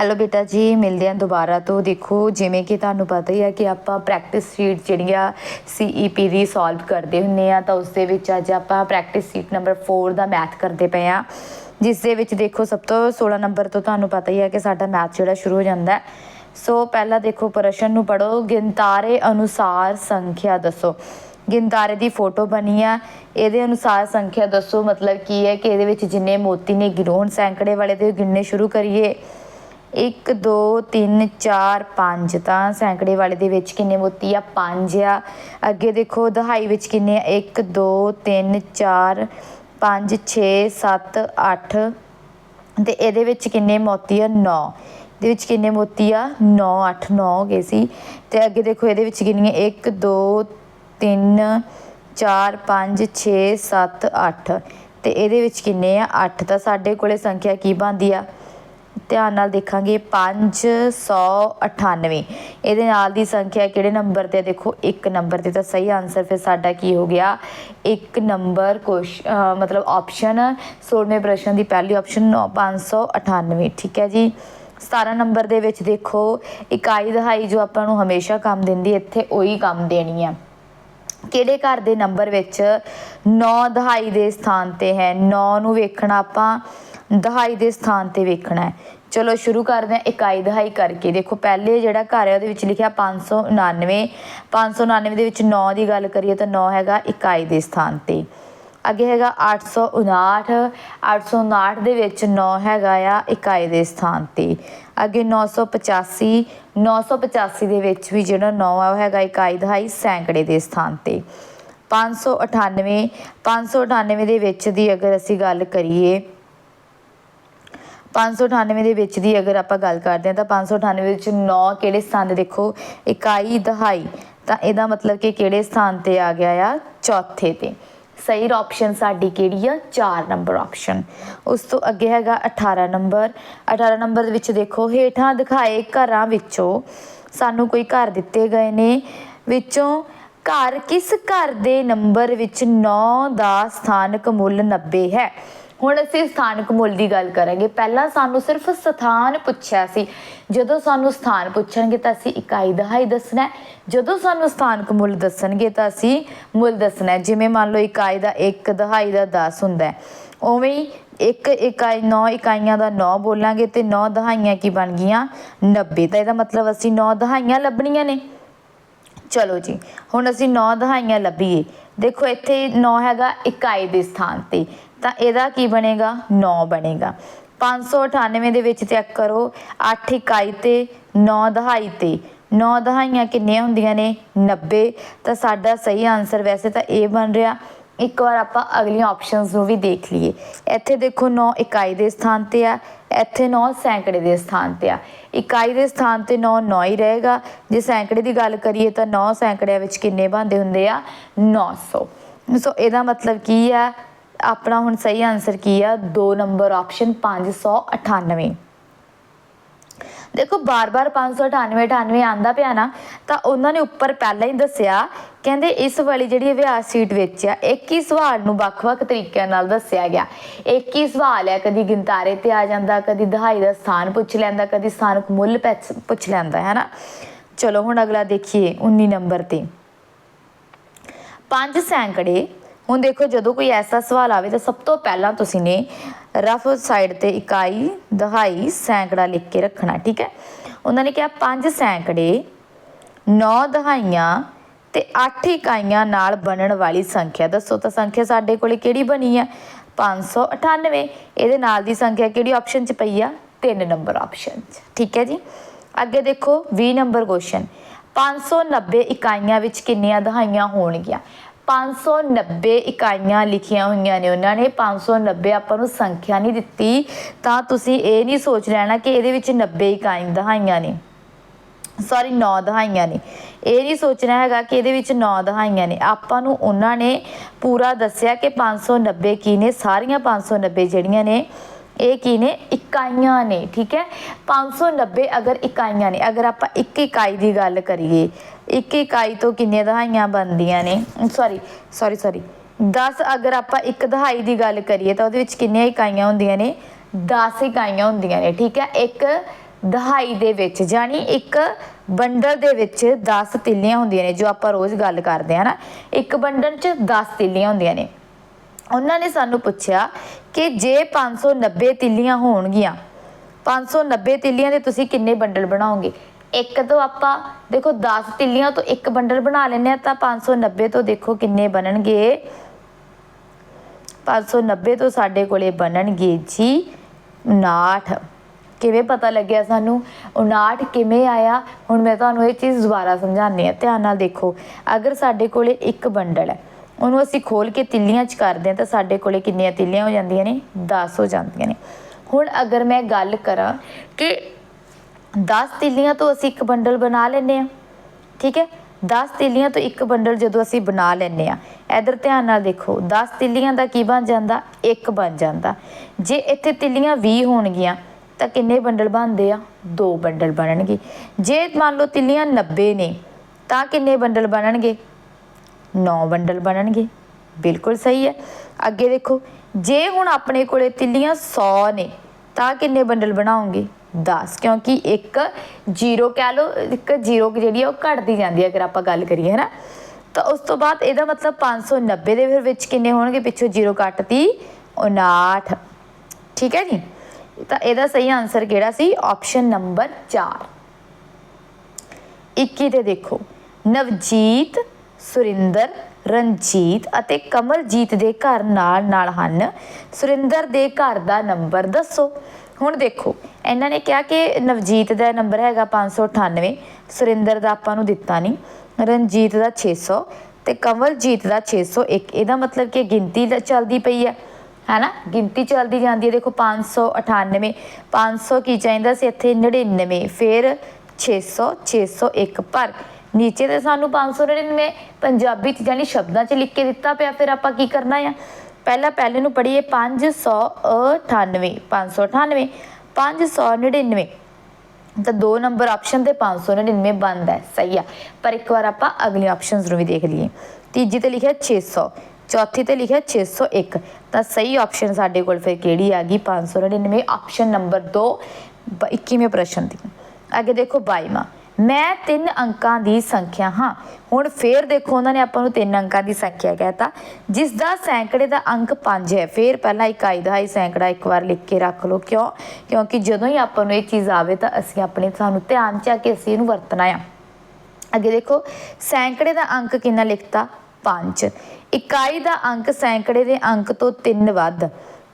Hello ਬੇਟਾ ਜੀ, ਮਿਲਦੇ ਹਾਂ ਦੁਬਾਰਾ ਤੋਂ। ਦੇਖੋ, ਜਿਵੇਂ ਕਿ ਤੁਹਾਨੂੰ ਪਤਾ ਹੀ ਹੈ ਕਿ ਆਪਾਂ ਪ੍ਰੈਕਟਿਸ ਸ਼ੀਟ ਜਿਹੜੀ ਆ ਸੀਈਪੀ ਦੀ ਸੋਲਵ ਕਰਦੇ ਹੁੰਨੇ ਆ, ਤਾਂ ਉਸ ਦੇ ਵਿੱਚ ਅੱਜ ਆਪਾਂ ਪ੍ਰੈਕਟਿਸ ਸ਼ੀਟ ਨੰਬਰ 4 ਦਾ ਮੈਥ ਕਰਦੇ ਪਏ ਆ ਜਿਸ ਦੇ ਵਿੱਚ ਦੇਖੋ, ਸਭ ਤੋਂ 16 ਨੰਬਰ ਤੋਂ ਤੁਹਾਨੂੰ ਪਤਾ ਹੀ ਹੈ ਕਿ ਸਾਡਾ ਮੈਥ ਜਿਹੜਾ ਸ਼ੁਰੂ ਹੋ ਜਾਂਦਾ ਹੈ। ਸੋ ਪਹਿਲਾਂ ਦੇਖੋ, ਪ੍ਰਸ਼ਨ ਨੂੰ ਪੜੋ ਗਿਣਤਾਰੇ ਅਨੁਸਾਰ ਸੰਖਿਆ ਦੱਸੋ। ਗਿਣਤਾਰੇ ਦੀ ਫੋਟੋ ਬਣੀ ਆ। ਇਹਦੇ ਅਨੁਸਾਰ ਸੰਖਿਆ ਦੱਸੋ, ਮਤਲਬ ਕੀ ਹੈ ਕਿ ਇਹਦੇ ਵਿੱਚ ਜਿੰਨੇ ਮੋਤੀ ਨੇ, ਗਿਣੋਣ ਸੈਂਕੜੇ ਵਾਲੇ ਦੇ ਗਿਣਨੇ ਸ਼ੁਰੂ ਕਰੀਏ। 1 2 3 4 5 ਤਾਂ ਸੈਂਕੜੇ ਵਾਲੇ ਦੇ ਵਿੱਚ ਕਿੰਨੇ ਮੋਤੀ ਆ? 5 ਆ। ਅੱਗੇ ਦੇਖੋ, ਦਹਾਈ ਵਿੱਚ ਕਿੰਨੇ ਆ? 1 2 3 4 5 6 7 8 ਤੇ ਇਹਦੇ ਵਿੱਚ ਕਿੰਨੇ ਮੋਤੀ ਆ? 9 ਦੇ ਵਿੱਚ ਕਿੰਨੇ ਮੋਤੀ ਆ? 9 8 9 ਹੋ ਗਏ ਸੀ। ਤੇ ਅੱਗੇ ਦੇਖੋ, ਇਹਦੇ ਵਿੱਚ ਕਿੰਨੀਆਂ 1 2 3 4 5 6 7 8 ਤੇ ਇਹਦੇ ਵਿੱਚ ਕਿੰਨੇ ਆ? 8 ਤਾਂ ਸਾਡੇ ਕੋਲੇ ਸੰਖਿਆ ਕੀ ਬਣਦੀ ਆ? ਧਿਆਨ ਨਾਲ ਦੇਖਾਂਗੇ 598 ਇਹਦੇ ਨਾਲ ਦੀ ਸੰਖਿਆ ਕਿਹੜੇ ਨੰਬਰ ਤੇ ਦੇਖੋ 1 ਨੰਬਰ ਤੇ ਤਾਂ ਸਹੀ ਆਨਸਰ ਫਿਰ ਸਾਡਾ ਕੀ ਹੋ ਗਿਆ? 1 ਨੰਬਰ ਕੁਸ਼ ਮਤਲਬ ਆਪਸ਼ਨ 16ਵੇਂ ਪ੍ਰਸ਼ਨ ਦੀ ਪਹਿਲੀ ਆਪਸ਼ਨ 598 ਠੀਕ ਹੈ ਜੀ? 17 ਨੰਬਰ ਦੇ ਵਿੱਚ ਦੇਖੋ, ਇਕਾਈ ਦਹਾਈ ਜੋ ਆਪਾਂ ਨੂੰ ਹਮੇਸ਼ਾ ਕੰਮ ਦਿੰਦੀ ਇੱਥੇ ਉਹੀ ਕੰਮ ਦੇਣੀ ਆ। ਕਿਹੜੇ ਘਰ ਦੇ ਨੰਬਰ ਵਿੱਚ 9 ਦਹਾਈ ਦੇ ਸਥਾਨ ਤੇ ਹੈ? 9 ਨੂੰ ਵੇਖਣਾ ਆਪਾਂ। ਦਹਾਈ ਦੇ ਸਥਾਨ ਤੇ ਵੇਖਣਾ ਹੈ। ਚਲੋ ਸ਼ੁਰੂ ਕਰਦੇ ਹਾਂ ਇਕਾਈ ਦਹਾਈ ਕਰਕੇ। ਦੇਖੋ ਪਹਿਲੇ ਜਿਹੜਾ ਘਰ ਹੈ ਉਹਦੇ ਵਿੱਚ ਲਿਖਿਆ 599 599 ਦੇ ਵਿੱਚ 9 ਦੀ ਗੱਲ ਕਰੀਏ ਤਾਂ 9 ਹੈਗਾ ਇਕਾਈ ਦੇ ਸਥਾਨ ਤੇ। ਅੱਗੇ ਹੈਗਾ 859 859 ਦੇ ਵਿੱਚ 9 ਹੈਗਾ ਆ ਇਕਾਈ ਦੇ ਸਥਾਨ ਤੇ। ਅੱਗੇ 985 985 ਦੇ ਵਿੱਚ ਵੀ ਜਿਹੜਾ 9 ਆ ਉਹ ਹੈਗਾ ਇਕਾਈ ਦਹਾਈ ਸੈਂਕੜੇ ਦੇ ਸਥਾਨ ਤੇ। 598 598 ਦੇ ਵਿੱਚ ਦੀ ਅਗਰ ਅਸੀਂ ਗੱਲ ਕਰੀਏ 598 ਦੇ ਵਿੱਚ ਦੀ ਅਗਰ ਆਪਾਂ ਗੱਲ ਕਰਦੇ ਹਾਂ ਤਾਂ 598 ਵਿੱਚ 9 ਕਿਹੜੇ ਸਥਾਨ ਤੇ ਦੇਖੋ, ਇਕਾਈ ਦਹਾਈ, ਤਾਂ ਇਹਦਾ ਮਤਲਬ ਕਿ ਕਿਹੜੇ ਸਥਾਨ ਤੇ ਆ ਗਿਆ ਆ? ਚੌਥੇ ਤੇ। ਸਹੀ ਆਪਸ਼ਨ ਸਾਡੀ ਕਿਹੜੀ ਆ? 4 ਨੰਬਰ ਆਪਸ਼ਨ ਉਸ ਤੋਂ ਅੱਗੇ ਹੈਗਾ 18 ਨੰਬਰ 18 ਨੰਬਰ ਦੇ ਵਿੱਚ ਦੇਖੋ, ਹੇਠਾਂ ਦਿਖਾਏ ਘਰਾਂ ਵਿੱਚੋਂ ਸਾਨੂੰ ਕੋਈ ਘਰ ਦਿੱਤੇ ਗਏ ਨੇ। ਵਿੱਚੋਂ ਘਰ ਕਿਸ ਘਰ ਦੇ ਨੰਬਰ ਵਿੱਚ 9 ਦਾ ਸਥਾਨਕ ਮੁੱਲ 90 ਹੈ? ਹੁਣ ਅਸੀਂ ਸਥਾਨਕ ਮੁੱਲ ਦੀ ਗੱਲ ਕਰਾਂਗੇ। ਪਹਿਲਾਂ ਸਾਨੂੰ ਸਿਰਫ ਸਥਾਨ ਪੁੱਛਿਆ ਸੀ। ਜਦੋਂ ਸਾਨੂੰ ਸਥਾਨ ਪੁੱਛਣਗੇ ਤਾਂ ਅਸੀਂ ਇਕਾਈ ਦਹਾਈ ਦੱਸਣਾ ਜਦੋਂ ਸਾਨੂੰ ਸਥਾਨਕ ਮੁੱਲ ਦੱਸਣਗੇ ਤਾਂ ਅਸੀਂ ਮੁੱਲ ਦੱਸਣਾ ਜਿਵੇਂ ਮੰਨ ਲਓ ਇਕਾਈ ਦਾ 1 ਦਹਾਈ ਦਾ 10 ਹੁੰਦਾ ਹੈ। ਉਵੇਂ ਹੀ ਇੱਕ ਇਕਾਈ 9 ਇਕਾਈਆਂ ਦਾ 9 ਬੋਲਾਂਗੇ ਤੇ 9 ਦਹਾਈਆਂ ਕੀ ਬਣ ਗਈਆਂ? 90 ਤਾਂ ਇਹਦਾ ਮਤਲਬ ਅਸੀਂ 9 ਦਹਾਈਆਂ ਲੱਭਣੀਆਂ ਨੇ। ਚਲੋ ਜੀ, ਹੁਣ ਅਸੀਂ 9 ਦਹਾਈਆਂ ਲੱਭੀਏ। ਦੇਖੋ, ਇੱਥੇ 9 ਹੈਗਾ ਇਕਾਈ ਦੇ ਸਥਾਨ ਤੇ। ਤਾਂ ਇਹਦਾ ਕੀ ਬਣੇਗਾ? 9 ਬਣੇਗਾ। 598 ਦੇ ਵਿੱਚ ਚੈੱਕ ਕਰੋ 8 ਇਕਾਈ ਤੇ 9 ਦਹਾਈ ਤੇ। 9 ਦਹਾਈਆਂ ਕਿੰਨੀਆਂ ਹੁੰਦੀਆਂ ਨੇ? 90 ਤਾਂ ਸਾਡਾ ਸਹੀ ਆਨਸਰ ਵੈਸੇ ਤਾਂ ਇਹ ਬਣ ਰਿਹਾ। ਇੱਕ ਵਾਰ ਆਪਾਂ ਅਗਲੀਆਂ ਆਪਸ਼ਨਸ ਨੂੰ ਵੀ ਦੇਖ ਲਈਏ। ਇੱਥੇ ਦੇਖੋ 9 ਇਕਾਈ ਦੇ ਸਥਾਨ ਤੇ ਆ, ਇੱਥੇ 9 ਸੈਂਕੜੇ ਦੇ ਸਥਾਨ ਤੇ ਆ। ਇਕਾਈ ਦੇ ਸਥਾਨ ਤੇ 9 9 ਹੀ ਰਹੇਗਾ। ਜੇ ਸੈਂਕੜੇ ਦੀ ਗੱਲ ਕਰੀਏ ਤਾਂ 9 ਸੈਂਕੜਿਆਂ ਵਿੱਚ ਕਿੰਨੇ ਬਣਦੇ ਹੁੰਦੇ ਆ? 900 ਸੋ। ਇਹਦਾ ਮਤਲਬ ਕੀ ਆ ਆਪਣਾ ਹੁਣ ਸਹੀ ਆਨਸਰ ਕੀ ਆ? 2 ਨੰਬਰ ਆਪਸ਼ਨ 598 ਦੇਖੋ, ਬਾਰ-ਬਾਰ 598 98 ਆਂਦਾ ਪਿਆ ਨਾ, ਤਾਂ ਉਹਨਾਂ ਨੇ ਉੱਪਰ ਪਹਿਲਾਂ ਹੀ ਦੱਸਿਆ, ਕਹਿੰਦੇ ਇਸ ਵਾਲੀ ਜਿਹੜੀ ਅਭਿਆਸ ਸੀਟ ਵਿੱਚ ਆ, ਇੱਕ ਹੀ ਸਵਾਲ ਨੂੰ ਵੱਖ-ਵੱਖ ਤਰੀਕਿਆਂ ਨਾਲ ਦੱਸਿਆ ਗਿਆ। ਇੱਕ ਹੀ ਸਵਾਲ ਹੈ ਕਦੀ ਗਿਣਤਾਰੇ ਤੇ ਆ ਜਾਂਦਾ, ਕਦੀ ਦਹਾਈ ਦਾ ਸਥਾਨ ਪੁੱਛ ਲੈਂਦਾ, ਕਦੀ ਸਥਾਨਕ ਮੁੱਲ ਪੈਚ- ਪੁੱਛ ਲੈਂਦਾ ਹੈ ਨਾ ਚਲੋ, ਹੁਣ ਅਗਲਾ ਦੇਖੀਏ 19 ਨੰਬਰ ਤੇ। ਪੰਜ ਸੈਂਕੜੇ ਹੁਣ ਦੇਖੋ, ਜਦੋਂ ਕੋਈ ਐਸਾ ਸਵਾਲ ਆਵੇ ਤਾਂ ਸਭ ਤੋਂ ਪਹਿਲਾਂ ਤੁਸੀਂ ਨੇ ਰਫ ਸਾਈਡ ਤੇ ਇਕਾਈ, ਦਹਾਈ ਸੈਂਕੜਾ ਲਿਖ ਕੇ ਰੱਖਣਾ, ਠੀਕ ਹੈ? ਉਹਨਾਂ ਨੇ ਕਿਹਾ ਪੰਜ ਸੈਂਕੜੇ 9 ਦਹਾਈਆਂ ਤੇ 8 ਇਕਾਈਆਂ ਨਾਲ ਬਣਨ ਵਾਲੀ ਸੰਖਿਆ। ਦੱਸੋ ਤਾਂ ਸੰਖਿਆ ਸਾਡੇ ਕੋਲੇ ਕਿਹੜੀ ਬਣੀ ਹੈ 598 ਇਹਦੇ ਨਾਲ ਦੀ ਸੰਖਿਆ ਕਿਹੜੀ ਆਪਸ਼ਨ 'ਚ ਪਈ ਆ? 3 ਨੰਬਰ ਆਪਸ਼ਨ 'ਚ। ਠੀਕ ਹੈ ਜੀ? ਅੱਗੇ ਦੇਖੋ 20 ਨੰਬਰ ਕੁਐਸਚਨ 590 ਇਕਾਈਆਂ ਵਿੱਚ ਕਿੰਨੀਆਂ ਦਹਾਈਆਂ ਹੋਣਗੀਆਂ? 590 ਇਕਾਈਆਂ ਲਿਖੀਆਂ ਹੋਈਆਂ ਨੇ ਉਹਨਾਂ ਨੇ। 590 ਆਪਾਂ ਨੂੰ ਸੰਖਿਆ ਨਹੀਂ ਦਿੱਤੀ। ਤਾਂ ਤੁਸੀਂ ਇਹ ਨਹੀਂ ਸੋਚ ਲੈਣਾ ਕਿ ਇਹਦੇ ਵਿੱਚ 90 ਇਕਾਈ ਦਹਾਈਆਂ ਨੇ। ਸੌਰੀ 9 ਦਹਾਈਆਂ ਨੇ। ਇਹ ਨਹੀਂ ਸੋਚਣਾ ਹੈਗਾ ਕਿ ਇਹਦੇ ਵਿੱਚ 9 ਦਹਾਈਆਂ ਨੇ। ਆਪਾਂ ਨੂੰ ਉਹਨਾਂ ਨੇ ਪੂਰਾ ਦੱਸਿਆ ਕਿ 590 ਕੀ ਨੇ। ਸਾਰੀਆਂ 590 ਜਿਹੜੀਆਂ ਨੇ, ਇਹ ਕੀ ਨੇ? ਇਕਾਈਆਂ ਨੇ, ਠੀਕ ਹੈ? 590 ਅਗਰ ਇਕਾਈਆਂ ਨੇ, ਅਗਰ ਆਪਾਂ ਇੱਕ ਇਕਾਈ ਦੀ ਗੱਲ ਕਰੀਏ ਇੱਕ ਇਕਾਈ ਤੋਂ ਕਿੰਨੀਆਂ ਦਹਾਈਆਂ ਬਣਦੀਆਂ ਨੇ? ਸੌਰੀ ਸੌਰੀ ਸੌਰੀ 10 ਅਗਰ ਆਪਾਂ ਇੱਕ ਦਹਾਈ ਦੀ ਗੱਲ ਕਰੀਏ ਤਾਂ ਉਹਦੇ ਵਿੱਚ ਕਿੰਨੀਆਂ ਇਕਾਈਆਂ ਹੁੰਦੀਆਂ ਨੇ? 10 ਇਕਾਈਆਂ ਹੁੰਦੀਆਂ ਨੇ, ਠੀਕ ਹੈ? ਇੱਕ ਦਹਾਈ ਦੇ ਵਿੱਚ ਯਾਨੀ ਇੱਕ ਬੰਡਲ ਦੇ ਵਿੱਚ 10 ਤਿੱਲੀਆਂ ਹੁੰਦੀਆਂ ਨੇ, ਜੋ ਆਪਾਂ ਰੋਜ਼ ਗੱਲ ਕਰਦੇ ਹਾਂ ਨਾ। ਇੱਕ ਬੰਡਲ 'ਚ 10 ਤਿੱਲੀਆਂ ਹੁੰਦੀਆਂ ਨੇ। ਉਹਨਾਂ ਨੇ ਸਾਨੂੰ ਪੁੱਛਿਆ ਕਿ ਜੇ 590 ਤਿੱਲੀਆਂ ਹੋਣਗੀਆਂ 590 ਤਿੱਲੀਆਂ ਦੇ ਤੁਸੀਂ ਕਿੰਨੇ ਬੰਡਲ ਬਣਾਓਗੇ? ਇੱਕ ਤੋਂ ਆਪਾਂ ਦੇਖੋ 10 ਤਿੱਲੀਆਂ ਤੋਂ ਇੱਕ ਬੰਡਲ ਬਣਾ ਲੈਂਦੇ ਆ ਤਾਂ 590 ਤੋਂ ਦੇਖੋ ਕਿੰਨੇ ਬਣਨਗੇ। 590 ਤੋਂ ਸਾਡੇ ਕੋਲੇ ਬਣਨਗੇ ਜੀ 59 ਕਿਵੇਂ ਪਤਾ ਲੱਗਿਆ ਸਾਨੂੰ? 59 ਕਿਵੇਂ ਆਇਆ? ਹੁਣ ਮੈਂ ਤੁਹਾਨੂੰ ਇਹ ਚੀਜ਼ ਦੁਬਾਰਾ ਸਮਝਾਉਂਦੀ ਆ ਧਿਆਨ ਨਾਲ ਦੇਖੋ, ਅਗਰ ਸਾਡੇ ਕੋਲੇ ਇੱਕ ਬੰਡਲ ਹੈ, ਉਹਨੂੰ ਅਸੀਂ ਖੋਲ ਕੇ ਤਿੱਲੀਆਂ ਚ ਕਰਦੇ ਹਾਂ, ਤਾਂ ਸਾਡੇ ਕੋਲੇ ਕਿੰਨੀਆਂ ਤਿੱਲੀਆਂ ਹੋ ਜਾਂਦੀਆਂ ਨੇ? 10 ਹੋ ਜਾਂਦੀਆਂ ਨੇ। ਹੁਣ ਅਗਰ ਮੈਂ ਗੱਲ ਕਰਾਂ ਕਿ 10 ਤਿੱਲੀਆਂ ਤੋਂ ਅਸੀਂ ਇੱਕ ਬੰਡਲ ਬਣਾ ਲੈਂਦੇ ਆ ਠੀਕ ਹੈ? 10 ਤਿੱਲੀਆਂ ਤੋਂ ਇੱਕ ਬੰਡਲ ਜਦੋਂ ਅਸੀਂ ਬਣਾ ਲੈਂਦੇ ਆ ਇਧਰ ਧਿਆਨ ਨਾਲ ਦੇਖੋ 10 ਤਿੱਲੀਆਂ ਦਾ ਕੀ ਬਣ ਜਾਂਦਾ? ਇੱਕ ਬਣ ਜਾਂਦਾ। ਜੇ ਇੱਥੇ ਤਿੱਲੀਆਂ 20 ਹੋਣਗੀਆਂ, ਤਾਂ ਕਿੰਨੇ ਬੰਡਲ ਬਣਦੇ ਆ? ਦੋ ਬੰਡਲ ਬਣਨਗੇ। ਜੇ ਮੰਨ ਲਓ ਤਿੱਲੀਆਂ 90 ਨੇ, ਤਾਂ ਕਿੰਨੇ ਬੰਡਲ ਬਣਨਗੇ? 9 ਬੰਡਲ ਬਣਨਗੇ। ਬਿਲਕੁਲ ਸਹੀ ਹੈ। ਅੱਗੇ ਦੇਖੋ, ਜੇ ਹੁਣ ਆਪਣੇ ਕੋਲੇ ਤਿੱਲੀਆਂ 100 ਨੇ, ਤਾਂ ਕਿੰਨੇ ਬੰਡਲ ਬਣਾਉਂਗੇ 10 ਕਿਉਂਕਿ ਇੱਕ ਜ਼ੀਰੋ ਕਹਿ ਲਓ, ਇੱਕ ਜ਼ੀਰੋ ਜਿਹੜੀ ਆ ਉਹ ਘਟਦੀ ਜਾਂਦੀ ਹੈ ਅਗਰ ਆਪਾਂ ਗੱਲ ਕਰੀਏ ਹੈ ਨਾ ਤਾਂ ਉਸ ਤੋਂ ਬਾਅਦ ਇਹਦਾ ਮਤਲਬ 590 ਦੇ ਫਿਰ ਵਿੱਚ ਕਿੰਨੇ ਹੋਣਗੇ? ਪਿੱਛੋਂ ਜ਼ੀਰੋ ਕੱਟਤੀ 59 ਠੀਕ ਹੈ ਜੀ? ਤਾਂ ਇਹਦਾ ਸਹੀ ਆਨਸਰ ਕਿਹੜਾ ਸੀ? ਆਪਸ਼ਨ ਨੰਬਰ 4 21 ਤੇ ਦੇਖੋ। ਨਵਜੀਤ, ਸੁਰਿੰਦਰ, ਰਣਜੀਤ ਅਤੇ ਕਮਲਜੀਤ ਦੇ ਘਰ ਨਾਲ ਨਾਲ ਹਨ। ਸੁਰਿੰਦਰ ਦੇ ਘਰ ਦਾ ਨੰਬਰ ਦੱਸੋ। ਹੁਣ ਦੇਖੋ ਇਹਨਾਂ ਨੇ ਕਿਹਾ ਕਿ ਨਵਜੀਤ ਦਾ ਨੰਬਰ ਹੈਗਾ 598 ਸੁਰਿੰਦਰ ਦਾ ਆਪਾਂ ਨੂੰ ਦਿੱਤਾ ਨਹੀਂ ਰਣਜੀਤ ਦਾ 600 ਤੇ ਕੰਵਲਜੀਤ ਦਾ 601 ਇਹਦਾ ਮਤਲਬ ਕਿ ਗਿਣਤੀ ਲ- ਚੱਲਦੀ ਪਈ ਹੈ ਹੈਨਾ? ਗਿਣਤੀ ਚੱਲਦੀ ਜਾਂਦੀ ਹੈ ਦੇਖੋ 598 500 ਕੀ ਚਾਹੀਦਾ ਸੀ? ਇੱਥੇ 99 ਫਿਰ 600 601 ਪਰ ਨੀਚੇ ਤੇ ਸਾਨੂੰ 599 ਪੰਜਾਬੀ ਚ ਯਾਨੀ ਸ਼ਬਦਾਂ ਚ ਲਿਖ ਕੇ ਦਿੱਤਾ ਪਿਆ, ਫਿਰ ਆਪਾਂ ਕੀ ਕਰਨਾ ਆ? ਪਹਿਲਾਂ ਪਹਿਲੇ ਨੂੰ ਪੜ੍ਹੀਏ 598 598 599 ਤਾਂ ਦੋ ਨੰਬਰ ਆਪਸ਼ਨ ਤੇ 599 ਬਣਦਾ ਹੈ। ਸਹੀ ਆ। ਪਰ ਇੱਕ ਵਾਰ ਆਪਾਂ ਅਗਲੇ ਆਪਸ਼ਨਸ ਨੂੰ ਵੀ ਦੇਖ ਲਈਏ। ਤੀਜੀ ਤੇ ਲਿਖਿਆ 600 ਚੌਥੀ ਤੇ ਲਿਖਿਆ 601 ਤਾਂ ਸਹੀ ਆਪਸ਼ਨ ਸਾਡੇ ਕੋਲ ਫਿਰ ਕਿਹੜੀ ਆ ਗਈ? 599 ਆਪਸ਼ਨ ਨੰਬਰ 2 21ਵੇਂ ਪ੍ਰਸ਼ਨ ਦੀ। ਅੱਗੇ ਦੇਖੋ 22ਵਾਂ ਮੈਂ ਤਿੰਨ ਅੰਕਾਂ ਦੀ ਸੰਖਿਆ ਹਾਂ। ਹੁਣ ਫੇਰ ਦੇਖੋ, ਉਹਨਾਂ ਨੇ ਆਪਾਂ ਨੂੰ ਤਿੰਨ ਅੰਕਾਂ ਦੀ ਸੰਖਿਆ ਕਹਿਤਾ। ਜਿਸ ਦਾ ਸੈਂਕੜੇ ਦਾ ਅੰਕ 5 ਹੈ। ਫੇਰ ਪਹਿਲਾਂ ਇਕਾਈ ਦਾ ਹੀ ਸੈਂਕੜਾ ਇੱਕ ਵਾਰ ਲਿਖ ਕੇ ਰੱਖ ਲਓ। ਕਿਉਂ? ਕਿਉਂਕਿ ਜਦੋਂ ਹੀ ਆਪਾਂ ਨੂੰ ਇਹ ਚੀਜ਼ ਆਵੇ ਤਾਂ ਅਸੀਂ ਆਪਣੇ ਸਾਨੂੰ ਧਿਆਨ ਚ ਆ ਕੇ ਅਸੀਂ ਇਹਨੂੰ ਵਰਤਣਾ ਆ। ਅੱਗੇ ਦੇਖੋ, ਸੈਂਕੜੇ ਦਾ ਅੰਕ ਕਿੰਨਾ ਲਿਖਤਾ? 5 ਇਕਾਈ ਦਾ ਅੰਕ ਸੈਂਕੜੇ ਦੇ ਅੰਕ ਤੋਂ 3 ਵੱਧ।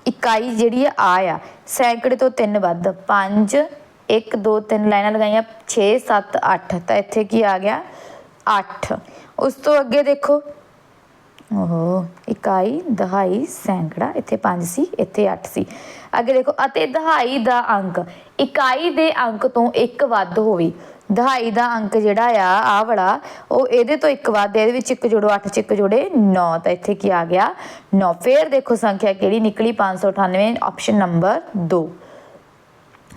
ਇਕਾਈ ਜਿਹੜੀ ਆ ਆ ਆ। ਸੈਂਕੜੇ ਤੋਂ 3 ਵੱਧ। 5 1 2 3 ਲਾਈਨਾਂ ਲਗਾਈਆਂ 6 7 8 ਤਾਂ ਇੱਥੇ ਕੀ ਆ ਗਿਆ? 8 ਉਸ ਤੋਂ ਅੱਗੇ ਦੇਖੋ। ਓਹ, ਇਕਾਈ, ਦਹਾਈ, ਸੈਂਕੜਾ, ਇੱਥੇ 5 ਸੀ, ਇੱਥੇ 8 ਸੀ। ਅੱਗੇ ਦੇਖੋ, ਅਤੇ ਦਹਾਈ ਦਾ ਅੰਕ, ਇਕਾਈ ਦੇ ਅੰਕ ਤੋਂ ਇੱਕ ਵੱਧ ਹੋਵੇ। ਦਹਾਈ ਦਾ ਅੰਕ ਜਿਹੜਾ ਆ ਆ ਵਾਲਾ, ਉਹ ਇਹਦੇ ਤੋਂ ਇੱਕ ਵੱਧ, ਇਹਦੇ ਵਿੱਚ ਇੱਕ ਜੋੜੋ 8 ਚ ਇੱਕ ਜੋੜੇ 9 ਤਾਂ ਇੱਥੇ ਕੀ ਆ ਗਿਆ? 9 ਫੇਰ ਦੇਖੋ, ਸੰਖਿਆ ਕਿਹੜੀ? ਨਿਕਲੀ 598 ਆਪਸ਼ਨ ਨੰਬਰ 2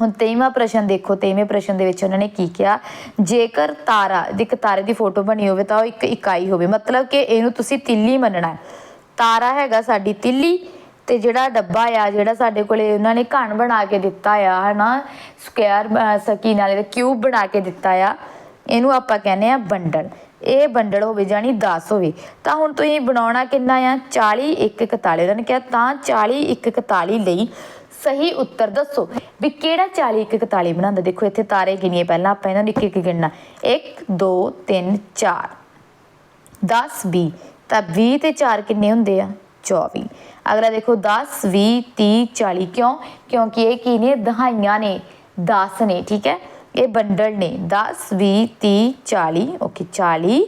ਹੁਣ 23ਵਾਂ ਪ੍ਰਸ਼ਨ ਦੇਖੋ 23ਵੇਂ ਪ੍ਰਸ਼ਨ ਦੇ ਵਿੱਚ ਉਹਨਾਂ ਨੇ ਕੀ ਕਿਹਾ? ਜੇਕਰ ਤਾਰਾ ਦੀ ਇੱਕ ਤਾਰੇ ਦੀ ਫੋਟੋ ਬਣੀ ਹੋਵੇ ਤਾਂ ਉਹ ਇੱਕ ਇਕਾਈ ਹੋਵੇ। ਮਤਲਬ ਕਿ ਇਹਨੂੰ ਤੁਸੀਂ ਤਿੱਲੀ ਮੰਨਣਾ ਤਾਰਾ ਹੈਗਾ ਸਾਡੀ ਤਿੱਲੀ ਤੇ ਜਿਹੜਾ ਡੱਬਾ ਆ, ਜਿਹੜਾ ਸਾਡੇ ਕੋਲੇ ਉਹਨਾਂ ਨੇ ਘਣ ਬਣਾ ਕੇ ਦਿੱਤਾ ਆ, ਹਨਾ? ਸਕੁਅਰ ਸਕੀ ਨਾਲੇ ਦਾ ਕਿਊਬ ਬਣਾ ਕੇ ਦਿੱਤਾ ਆ। ਇਹਨੂੰ ਆਪਾਂ ਕਹਿੰਦੇ ਆ ਬੰਡਲ ਇਹ ਬੰਡਲ ਹੋਵੇ ਜਾਨੀ 10 ਹੋਵੇ। ਤਾਂ ਹੁਣ ਤੁਸੀਂ ਬਣਾਉਣਾ ਕਿੰਨਾ ਆ? 40 1 41 ਉਹਨਾਂ ਨੇ ਕਿਹਾ ਤਾਂ 40 1 41 ਲਈ ਸਹੀ ਉੱਤਰ ਦੱਸੋ ਵੀ ਕਿਹੜਾ 40 1 41 ਬਣਾਉਂਦਾ? ਦੇਖੋ ਇੱਥੇ ਤਾਰੇ ਗਿਣੀਏ ਪਹਿਲਾਂ, ਆਪਾਂ ਇਹਨਾਂ ਨੂੰ ਇੱਕ ਇੱਕ ਗਿਣਨਾ। 1 2 3 4 10 20 ਤਾਂ 20 ਤੇ 4 ਕਿੰਨੇ ਹੁੰਦੇ ਆ? 24 ਅਗਲਾ ਦੇਖੋ 10 20 30 40 ਕਿਉਂ? ਕਿਉਂਕਿ ਇਹ ਕੀ ਨੇ? ਦਹਾਈਆਂ ਨੇ। 10 ਨੇ, ਠੀਕ ਹੈ? ਇਹ ਬੰਡਲ ਨੇ। 10 20 30 40 ਓਕੇ 40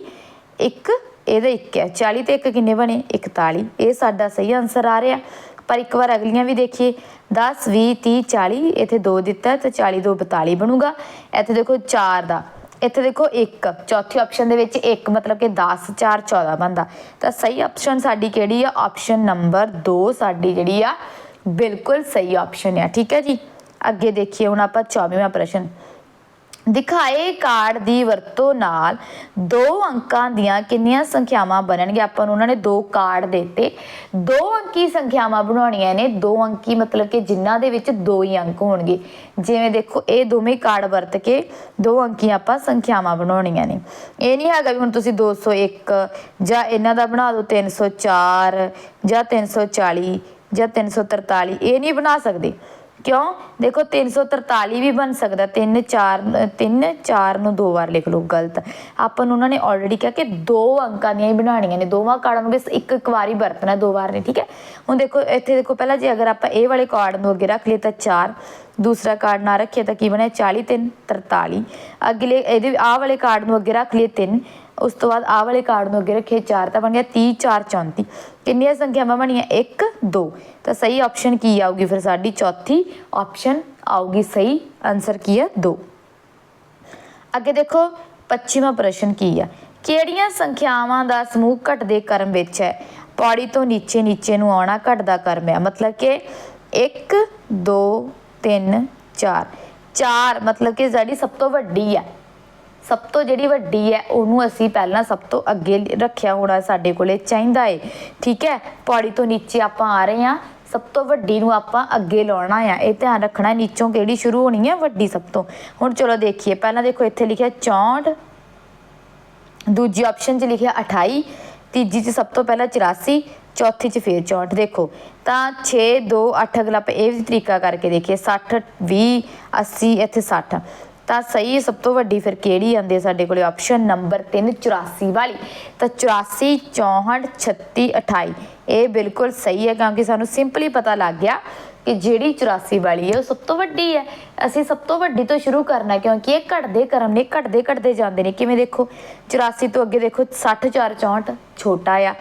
ਇੱਕ, ਇਹਦਾ ਇੱਕ ਹੈ। 40 ਤੇ ਇੱਕ ਕਿੰਨੇ ਬਣੇ? 41 ਇਹ ਸਾਡਾ ਸਹੀ ਆਨਸਰ ਆ ਰਿਹਾ। ਪਰ ਇੱਕ ਵਾਰ ਅਗਲੀਆਂ ਵੀ ਦੇਖੀਏ। 10 20 30 40 ਇੱਥੇ 2 ਦਿੱਤਾ ਹੈ ਤਾਂ 40 2 42 ਬਣੂਗਾ। ਇੱਥੇ ਦੇਖੋ 4 ਦਾ। ਇੱਥੇ ਦੇਖੋ 1 ਚੌਥੀ ਆਪਸ਼ਨ ਦੇ ਵਿੱਚ 1 ਮਤਲਬ ਕਿ 10 4 14 ਬਣਦਾ। ਤਾਂ ਸਹੀ ਆਪਸ਼ਨ ਸਾਡੀ ਕਿਹੜੀ ਆ? ਆਪਸ਼ਨ ਨੰਬਰ 2 ਸਾਡੀ ਜਿਹੜੀ ਆ, ਬਿਲਕੁਲ ਸਹੀ ਆਪਸ਼ਨ ਆ। ਠੀਕ ਹੈ ਜੀ? ਅੱਗੇ ਦੇਖੀਏ ਹੁਣ ਆਪਾਂ 24ਵਾਂ ਪ੍ਰਸ਼ਨ। ਦਿਖਾਏ ਕਾਰਡ ਦੀ ਵਰਤੋਂ ਨਾਲ ਦੋ ਅੰਕਾਂ ਦੀਆਂ ਕਿੰਨੀਆਂ ਸੰਖਿਆਵਾਂ ਬਣਨਗੀਆਂ ਆਪਾਂ ਨੂੰ ਉਹਨਾਂ ਨੇ ਦੋ ਕਾਰਡ ਦਿੱਤੇ। ਦੋ ਅੰਕੀ ਸੰਖਿਆਵਾਂ ਬਣਾਉਣੀਆਂ ਨੇ। ਦੋ ਅੰਕੀ ਮਤਲਬ ਕਿ ਜਿਨ੍ਹਾਂ ਦੇ ਵਿੱਚ ਦੋ ਹੀ ਅੰਕ ਹੋਣਗੇ। ਜਿਵੇਂ ਦੇਖੋ, ਇਹ ਦੋਵੇਂ ਕਾਰਡ ਵਰਤ ਕੇ ਦੋ ਅੰਕੀ ਆਪਾਂ ਸੰਖਿਆਵਾਂ ਬਣਾਉਣੀਆਂ ਨੇ। ਇਹ ਨਹੀਂ ਹੈਗਾ ਵੀ ਹੁਣ ਤੁਸੀਂ 201 ਜਾਂ ਇਹਨਾਂ ਦਾ ਬਣਾ ਦਿਓ 304 ਜਾਂ 340 ਜਾਂ 343 ਇਹ ਨਹੀਂ ਬਣਾ ਸਕਦੇ। ਕਿਉਂ? ਦੇਖੋ 343 ਵੀ ਬਣ ਸਕਦਾ। 3 4 3 4 ਨੂੰ ਦੋ ਵਾਰ ਲਿਖ ਲਓ, ਗਲਤ। ਆਪਾਂ ਨੂੰ ਉਹਨਾਂ ਨੇ ਆਲਰੇਡੀ ਕਿਹਾ ਕਿ ਦੋ ਅੰਕਾਂ ਦੀਆਂ ਹੀ ਬਣਾਉਣੀਆਂ ਨੇ। ਦੋਵਾਂ ਕਾਰਡਾਂ ਨੂੰ ਬਸ ਇੱਕ ਇੱਕ ਵਾਰੀ ਵਰਤਣਾ ਦੋ ਵਾਰ ਨਹੀਂ ਠੀਕ ਹੈ? ਹੁਣ ਦੇਖੋ, ਇੱਥੇ ਦੇਖੋ, ਪਹਿਲਾਂ ਜੇ ਅਗਰ ਆਪਾਂ ਇਹ ਵਾਲੇ ਕਾਰਡ ਨੂੰ ਅੱਗੇ ਰੱਖ ਲਈਏ ਤਾਂ 4 ਦੂਸਰਾ ਕਾਰਡ ਨਾ ਰੱਖੀਏ ਤਾਂ ਕੀ ਬਣਿਆ? 40 3 43 ਅਗਲੇ, ਇਹਦੇ, ਆਹ ਵਾਲੇ ਕਾਰਡ ਨੂੰ ਅੱਗੇ ਰੱਖ ਲਈਏ 3 ਉਸ ਤੋਂ ਬਾਅਦ ਆਹ ਵਾਲੇ ਕਾਰਡ ਨੂੰ ਅੱਗੇ ਰੱਖੇ 4 ਤਾਂ ਬਣ ਗਿਆ 30 4 34 ਕਿੰਨੀਆਂ ਸੰਖਿਆਵਾਂ ਬਣੀਆਂ? 1 2 ਤਾਂ ਸਹੀ ਆਪਸ਼ਨ ਕੀ ਆਊਗੀ ਫਿਰ ਸਾਡੀ? ਚੌਥੀ ਆਪਸ਼ਨ ਆਊਗੀ ਸਹੀ। ਆਨਸਰ ਕੀ ਹੈ? 2 ਅੱਗੇ ਦੇਖੋ 25ਵਾਂ ਪ੍ਰਸ਼ਨ ਕੀ ਆ? ਕਿਹੜੀਆਂ ਸੰਖਿਆਵਾਂ ਦਾ ਸਮੂਹ ਘਟਦੇ ਕਰਮ ਵਿੱਚ ਹੈ? ਪੌੜੀ ਤੋਂ ਨੀਚੇ ਨੀਚੇ ਨੂੰ ਆਉਣਾ ਘਟਦਾ ਕਰਮ ਹੈ। ਮਤਲਬ ਕਿ 1 2 3 4 4 ਮਤਲਬ ਕਿ ਜਿਹੜੀ ਸਭ ਤੋਂ ਵੱਡੀ ਹੈ ਸਭ ਤੋਂ ਜਿਹੜੀ ਵੱਡੀ ਹੈ, ਉਹਨੂੰ ਅਸੀਂ ਪਹਿਲਾਂ ਸਭ ਤੋਂ ਅੱਗੇ ਰੱਖਿਆ ਹੋਣਾ ਸਾਡੇ ਕੋਲੇ ਚਾਹੀਦਾ ਏ। ਠੀਕ ਹੈ? ਪੌੜੀ ਤੋਂ ਨੀਚੇ ਆਪਾਂ ਆ ਰਹੇ ਹਾਂ। ਸਭ ਤੋਂ ਵੱਡੀ ਨੂੰ ਆਪਾਂ ਅੱਗੇ ਲਾਉਣਾ ਆ। ਇਹ ਧਿਆਨ ਰੱਖਣਾ ਨੀਚੋਂ ਕਿਹੜੀ ਸ਼ੁਰੂ ਹੋਣੀ ਹੈ, ਵੱਡੀ ਸਭ ਤੋਂ। ਹੁਣ ਚਲੋ ਦੇਖੀਏ, ਪਹਿਲਾਂ ਦੇਖੋ ਇੱਥੇ ਲਿਖਿਆ 64 ਦੂਜੀ ਆਪਸ਼ਨ 'ਚ ਲਿਖਿਆ 28 ਤੀਜੀ 'ਚ ਸਭ ਤੋਂ ਪਹਿਲਾਂ 84 ਚੌਥੀ 'ਚ ਫੇਰ 64 ਦੇਖੋ, ਤਾਂ 6 2 8 ਅਗਲਾ ਆਪਾਂ ਇਹ ਵੀ ਤਰੀਕਾ ਕਰਕੇ ਦੇਖੀਏ। 60 20 80 ਇੱਥੇ 60 ਤਾਂ ਸਹੀ ਸਭ ਤੋਂ ਵੱਡੀ ਫਿਰ ਕਿਹੜੀ ਆਉਂਦੀ ਹੈ ਸਾਡੇ ਕੋਲੇ? ਆਪਸ਼ਨ ਨੰਬਰ 3 84 ਵਾਲੀ। ਤਾਂ 84 64 36 28 ਇਹ ਬਿਲਕੁਲ ਸਹੀ ਹੈ ਕਿਉਂਕਿ ਸਾਨੂੰ ਸਿੰਪਲੀ ਪਤਾ ਲੱਗ ਗਿਆ ਕਿ ਜਿਹੜੀ 84 ਵਾਲੀ ਹੈ, ਉਹ ਸਭ ਤੋਂ ਵੱਡੀ ਹੈ। ਅਸੀਂ ਸਭ ਤੋਂ ਵੱਡੀ ਤੋਂ ਸ਼ੁਰੂ ਕਰਨਾ ਕਿਉਂਕਿ ਇਹ ਘਟਦੇ ਕਰਮ ਨੇ, ਘਟਦੇ ਘਟਦੇ ਜਾਂਦੇ ਨੇ। ਕਿਵੇਂ ਦੇਖੋ? 84 ਤੋਂ ਅੱਗੇ ਦੇਖੋ 60 4 64 ਛੋਟਾ ਆ।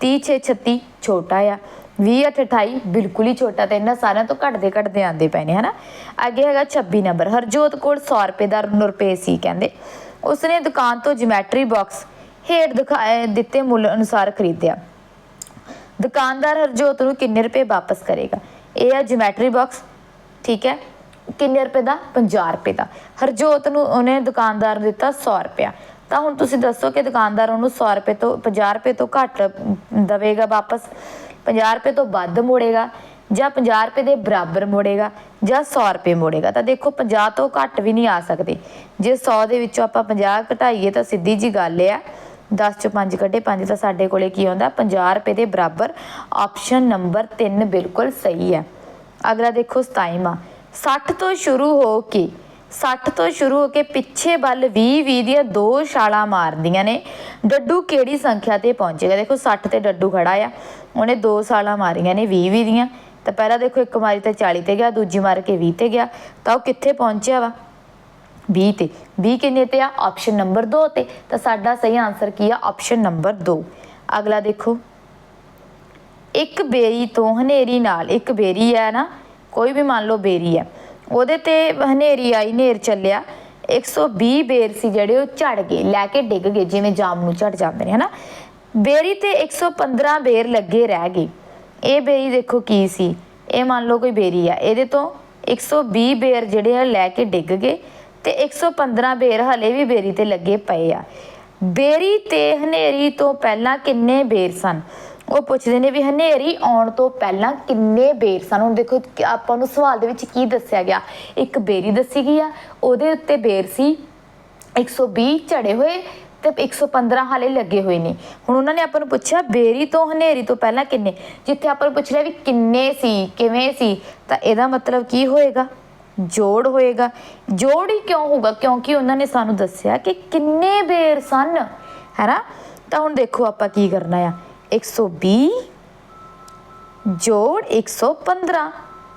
30 6 36 ਛੋਟਾ ਆ। 20 ਅੱਠ 28 ਬਿਲਕੁਲ ਹੀ ਛੋਟਾ ਤੇ ਇਹਨਾਂ ਸਾਰਿਆਂ ਤੋਂ ਘਟਦੇ ਘਟਦੇ ਆਂਦੇ ਪਏ ਨੇ, ਹਨਾ? ਅੱਗੇ ਹੈਗਾ 26 ਨੰਬਰ, ਹਰਜੋਤ ਕੋਲ 100 ਰੁਪਏ ਦਾ 9 ਰੁਪਏ ਸੀ ਕਹਿੰਦੇ। ਉਸਨੇ ਦੁਕਾਨ ਤੋਂ ਜਿਮੈਟਰੀ ਬਾਕਸ ਹੇਠ ਦਿਖਾਏ, ਦਿੱਤੇ ਮੁੱਲ ਅਨੁਸਾਰ ਖਰੀਦਿਆ। ਦੁਕਾਨਦਾਰ ਹਰਜੋਤ ਨੂੰ ਕਿੰਨੇ ਰੁਪਏ ਵਾਪਸ ਕਰੇਗਾ? ਇਹ ਆ ਜਿਮੈਟਰੀ ਬਾਕਸ ਠੀਕ ਹੈ? ਕਿੰਨੇ ਰੁਪਏ ਦਾ? 50 ਰੁਪਏ ਦਾ। ਹਰਜੋਤ ਨੂੰ ਉਹਨੇ ਦੁਕਾਨਦਾਰ ਨੂੰ ਦਿੱਤਾ 100 ਰੁਪਇਆ। ਤਾਂ ਹੁਣ ਤੁਸੀਂ ਦੱਸੋ ਕਿ ਦੁਕਾਨਦਾਰ ਉਹਨੂੰ 100 ਰੁਪਏ ਤੋਂ 50 ਰੁਪਏ ਤੋਂ ਘੱਟ ਦਵੇਗਾ ਵਾਪਸ? 50 ਰੁਪਏ ਤੋਂ ਵੱਧ ਮੋੜੇਗਾ ਜਾਂ 50 ਰੁਪਏ ਦੇ ਬਰਾਬਰ ਮੋੜੇਗਾ ਜਾਂ 100 ਰੁਪਏ ਮੋੜੇਗਾ। ਤਾਂ ਦੇਖੋ 50 ਤੋਂ ਘੱਟ ਵੀ ਨਹੀਂ ਆ ਸਕਦੇ। ਜੇ 100 ਦੇ ਵਿੱਚੋਂ ਆਪਾਂ 50 ਘਟਾਈਏ ਤਾਂ ਸਿੱਧੀ ਜੀ ਗੱਲ ਹੈ 10 ਚੋਂ 5 ਕੱਢੇ 5 ਤਾਂ ਸਾਡੇ ਕੋਲੇ ਕੀ ਆਉਂਦਾ? 50 ਰੁਪਏ ਦੇ ਬਰਾਬਰ ਆਪਸ਼ਨ ਨੰਬਰ 3 ਬਿਲਕੁਲ ਸਹੀ ਹੈ ਅਗਲਾ ਦੇਖੋ 27ਵਾਂ 60 ਤੋਂ ਸ਼ੁਰੂ ਹੋ ਕੇ 60 ਤੋਂ ਸ਼ੁਰੂ ਹੋ ਕੇ ਪਿੱਛੇ ਵੱਲ 20 20 ਦੀਆਂ ਦੋ ਛਾਲਾਂ ਮਾਰਦੀਆਂ ਨੇ। ਡੱਡੂ ਕਿਹੜੀ ਸੰਖਿਆ ਤੇ ਪਹੁੰਚੇਗਾ? ਦੇਖੋ 60 ਤੇ ਡੱਡੂ ਖੜਾ ਆ। ਉਹਨੇ ਦੋ ਛਾਲਾਂ ਮਾਰੀਆਂ ਨੇ 20 20 ਦੀਆਂ। ਤਾਂ ਪਹਿਲਾਂ ਦੇਖੋ, ਇੱਕ ਮਾਰੀ ਤਾਂ 40 ਤੇ ਗਿਆ, ਦੂਜੀ ਮਾਰ ਕੇ 20 ਤੇ ਗਿਆ। ਤਾਂ ਉਹ ਕਿੱਥੇ ਪਹੁੰਚਿਆ ਵਾ? 20 ਤੇ। 20 ਕਿੰਨੇ ਤੇ ਆ? ਆਪਸ਼ਨ ਨੰਬਰ 2 ਤੇ। ਤਾਂ ਸਾਡਾ ਸਹੀ ਆਨਸਰ ਕੀ ਆ? ਆਪਸ਼ਨ ਨੰਬਰ 2 ਅਗਲਾ ਦੇਖੋ। ਇੱਕ ਬੇਰੀ ਤੋਂ ਹਨੇਰੀ ਨਾਲ, ਇੱਕ ਬੇਰੀ ਹੈ ਨਾ, ਕੋਈ ਵੀ ਮੰਨ ਲਓ ਬੇਰੀ ਹੈ। ਉਹਦੇ ਤੇ ਹਨੇਰੀ ਆਈ ਨੇਰ ਚੱਲਿਆ। 120 ਬੇਰ ਸੀ ਜਿਹੜੇ ਉਹ ਝੜ ਗਏ, ਲੈ ਕੇ ਡਿੱਗ ਗਏ, ਜਿਵੇਂ ਜਾਮ ਨੂੰ ਝੜ ਜਾਂਦੇ ਨੇ, ਹਨਾ। ਬੇਰੀ ਤੇ 115 ਬੇਰ ਲੱਗੇ ਰਹਿ ਗਏ। ਇਹ ਬੇਰੀ ਦੇਖੋ ਕੀ ਸੀ? ਇਹ ਮੰਨ ਲਓ ਕੋਈ ਬੇਰੀ ਆ। ਇਹਦੇ ਤੋਂ 120 ਬੇਰ ਜਿਹੜੇ ਆ ਲੈ ਕੇ ਡਿੱਗ ਗਏ ਤੇ 115 ਬੇਰ ਹਲੇ ਵੀ ਬੇਰੀ ਤੇ ਲੱਗੇ ਪਏ ਆ। ਬੇਰੀ ਤੇ ਹਨੇਰੀ ਤੋਂ ਪਹਿਲਾਂ ਕਿੰਨੇ ਬੇਰ ਸਨ? ਉਹ ਪੁੱਛਦੇ ਨੇ ਵੀ ਹਨੇਰੀ ਆਉਣ ਤੋਂ ਪਹਿਲਾਂ ਕਿੰਨੇ ਬੇਰ ਸਨ? ਹੁਣ ਦੇਖੋ ਆਪਾਂ ਨੂੰ ਸਵਾਲ ਦੇ ਵਿੱਚ ਕੀ ਦੱਸਿਆ ਗਿਆ? ਇੱਕ ਬੇਰੀ ਦੱਸੀ ਗਈ ਆ, ਉਹਦੇ ਉੱਤੇ ਬੇਰ ਸੀ 120 ਝੜੇ ਹੋਏ ਤੇ 115 ਹਾਲੇ ਲੱਗੇ ਹੋਏ ਨੇ। ਹੁਣ ਉਹਨਾਂ ਨੇ ਆਪਾਂ ਨੂੰ ਪੁੱਛਿਆ, ਬੇਰੀ ਤੋਂ ਹਨੇਰੀ ਤੋਂ ਪਹਿਲਾਂ ਕਿੰਨੇ? ਜਿੱਥੇ ਆਪਾਂ ਨੂੰ ਪੁੱਛ ਲਿਆ ਵੀ ਕਿੰਨੇ ਸੀ, ਕਿਵੇਂ ਸੀ, ਤਾਂ ਇਹਦਾ ਮਤਲਬ ਕੀ ਹੋਏਗਾ? ਜੋੜ ਹੋਏਗਾ। ਜੋੜ ਹੀ ਕਿਉਂ ਹੋਊਗਾ? ਕਿਉਂਕਿ ਉਹਨਾਂ ਨੇ ਸਾਨੂੰ ਦੱਸਿਆ ਕਿ ਕਿੰਨੇ ਬੇਰ ਸਨ ਹੈਨਾ ਤਾਂ ਹੁਣ ਦੇਖੋ ਆਪਾਂ ਕੀ ਕਰਨਾ ਆ। 120 ਜੋੜ 115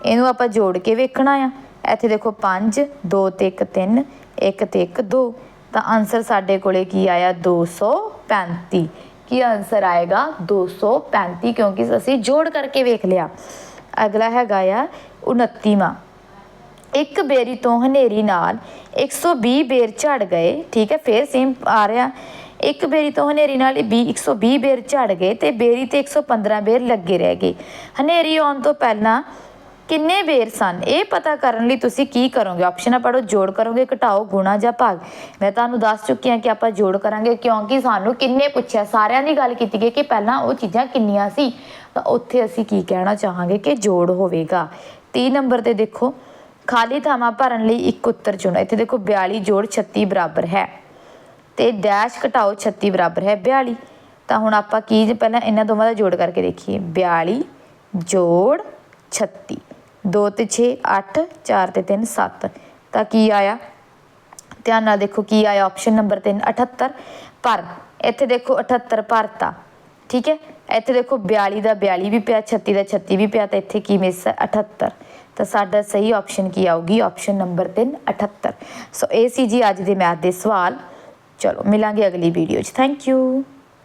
ਇਹਨੂੰ ਆਪਾਂ ਜੋੜ ਕੇ ਵੇਖਣਾ ਆ। ਇੱਥੇ ਦੇਖੋ 5 2 ਤੇ 1 3 1 ਤੇ 1 2 ਤਾਂ ਆਨਸਰ ਸਾਡੇ ਕੋਲੇ ਕੀ ਆਇਆ? 235 ਕੀ ਆਨਸਰ ਆਏਗਾ? 235 ਕਿਉਂਕਿ ਅਸੀਂ ਜੋੜ ਕਰਕੇ ਵੇਖ ਲਿਆ। ਅਗਲਾ ਹੈਗਾ ਆ 29ਵਾਂ ਇੱਕ ਬੇਰੀ ਤੋਂ ਹਨੇਰੀ ਨਾਲ 120 ਬੇਰ ਝੜ ਗਏ। ਠੀਕ ਹੈ, ਫੇਰ ਸੇਮ ਆ ਰਿਹਾ। ਇੱਕ ਬੇਰੀ ਤੋਂ ਹਨੇਰੀ ਨਾਲ 20 120 ਬੇਰ ਝੜ ਗਏ ਤੇ ਬੇਰੀ ਤੇ 115 ਬੇਰ ਲੱਗੇ ਰਹਿ ਗਏ। ਹਨੇਰੀ ਆਉਣ ਤੋਂ ਪਹਿਲਾਂ ਕਿੰਨੇ ਬੇਰ ਸਨ? ਇਹ ਪਤਾ ਕਰਨ ਲਈ ਤੁਸੀਂ ਕੀ ਕਰੋਗੇ? ਆਪਸ਼ਨਾਂ ਪੜੋ ਜੋੜ ਕਰੋਗੇ, ਘਟਾਓ, ਗੁਣਾ ਜਾਂ ਭਾਗ। ਮੈਂ ਤੁਹਾਨੂੰ ਦੱਸ ਚੁੱਕੀ ਹਾਂ ਕਿ ਆਪਾਂ ਜੋੜ ਕਰਾਂਗੇ ਕਿਉਂਕਿ ਸਾਨੂੰ ਕਿੰਨੇ ਪੁੱਛਿਆ, ਸਾਰਿਆਂ ਦੀ ਗੱਲ ਕੀਤੀ ਗਈ ਕਿ ਪਹਿਲਾਂ ਉਹ ਚੀਜ਼ਾਂ ਕਿੰਨੀਆਂ ਸੀ। ਤਾਂ ਉੱਥੇ ਅਸੀਂ ਕੀ ਕਹਿਣਾ ਚਾਹਾਂਗੇ ਕਿ ਜੋੜ ਹੋਵੇਗਾ। 30 ਨੰਬਰ ਤੇ ਦੇਖੋ, ਖਾਲੀ ਥਾਵਾਂ ਭਰਨ ਲਈ ਇੱਕ ਉੱਤਰ ਚੁਣੋ। ਇੱਥੇ ਦੇਖੋ 42 ਜੋੜ 36 ਬਰਾਬਰ ਹੈ। ਤੇ ਡੈਸ਼ ਘਟਾਓ 36 ਬਰਾਬਰ ਹੈ 42 ਤਾਂ ਹੁਣ ਆਪਾਂ ਕੀ ਪਹਿਲਾਂ ਇਹਨਾਂ ਦੋਵਾਂ ਦਾ ਜੋੜ ਕਰਕੇ ਦੇਖੀਏ। 42 ਜੋੜ 36 2 ਤੇ 6 8 4 ਤੇ 3 7 ਤਾਂ ਕੀ ਆਇਆ? ਧਿਆਨ ਨਾਲ ਦੇਖੋ ਕੀ ਆਇਆ। ਆਪਸ਼ਨ ਨੰਬਰ 3 78 ਪਰ ਇੱਥੇ ਦੇਖੋ 78 ਭਰਤਾ। ਠੀਕ ਹੈ? ਇੱਥੇ ਦੇਖੋ 42 ਦਾ 42 ਵੀ ਪਿਆ 36 ਦਾ 36 ਵੀ ਪਿਆ, ਤਾਂ ਇੱਥੇ ਕੀ ਮਿਸ ਹੈ? 78 ਤਾਂ ਸਾਡਾ ਸਹੀ ਆਪਸ਼ਨ ਕੀ ਆਊਗੀ? ਆਪਸ਼ਨ ਨੰਬਰ 3 78 ਸੋ ਇਹ ਸੀ ਜੀ ਅੱਜ ਦੇ ਮੈਥ ਦੇ ਸਵਾਲ। ਚਲੋ ਮਿਲਾਂਗੇ ਅਗਲੀ ਵੀਡੀਓ 'ਚ। Thank you